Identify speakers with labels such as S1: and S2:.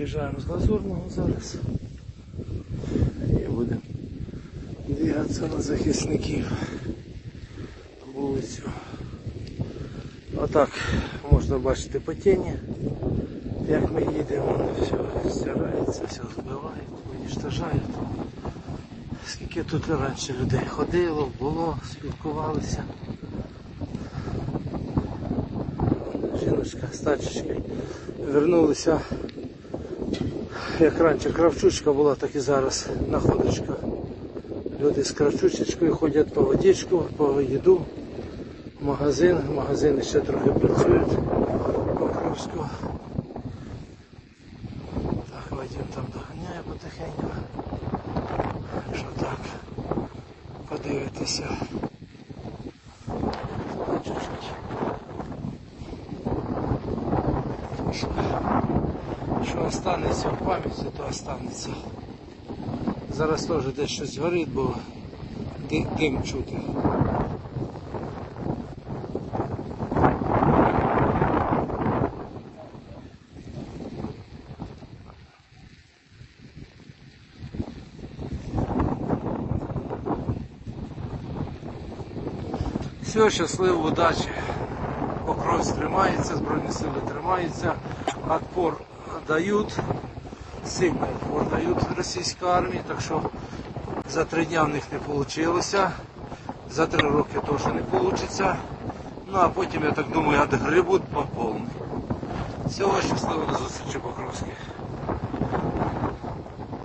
S1: Виїжджаємо з Лазурного зараз. І будемо двигатися на захисників вулицю. Отак можна бачити по тіні, як ми їдемо, все стирається, все збивають, уничтожають. Скільки тут раніше людей ходило, було, спілкувалися. Жіночка з тачечкою вернулися. Як раніше кравчучка була, так і зараз находочка. Люди з кравчучечкою ходять по водичку, по їду, магазин. Магазини ще трохи працюють Покровську. Так, Вадим там доганяє потихеньку. Що так, подивитися. Що, що останеться в пам'яті, то останеться. Зараз теж десь щось горить, бо ди- дим чути. Все, щасливо, удачі. Покровськ тримається, Збройні сили тримаються, отпор дають, сильний отпор дають російській армії, так що за три дня в них не вийшло, за три роки теж не вийде. Ну а потім, я так думаю, відгрибуть по повній. Всього щасливо до зустрічі Покровських.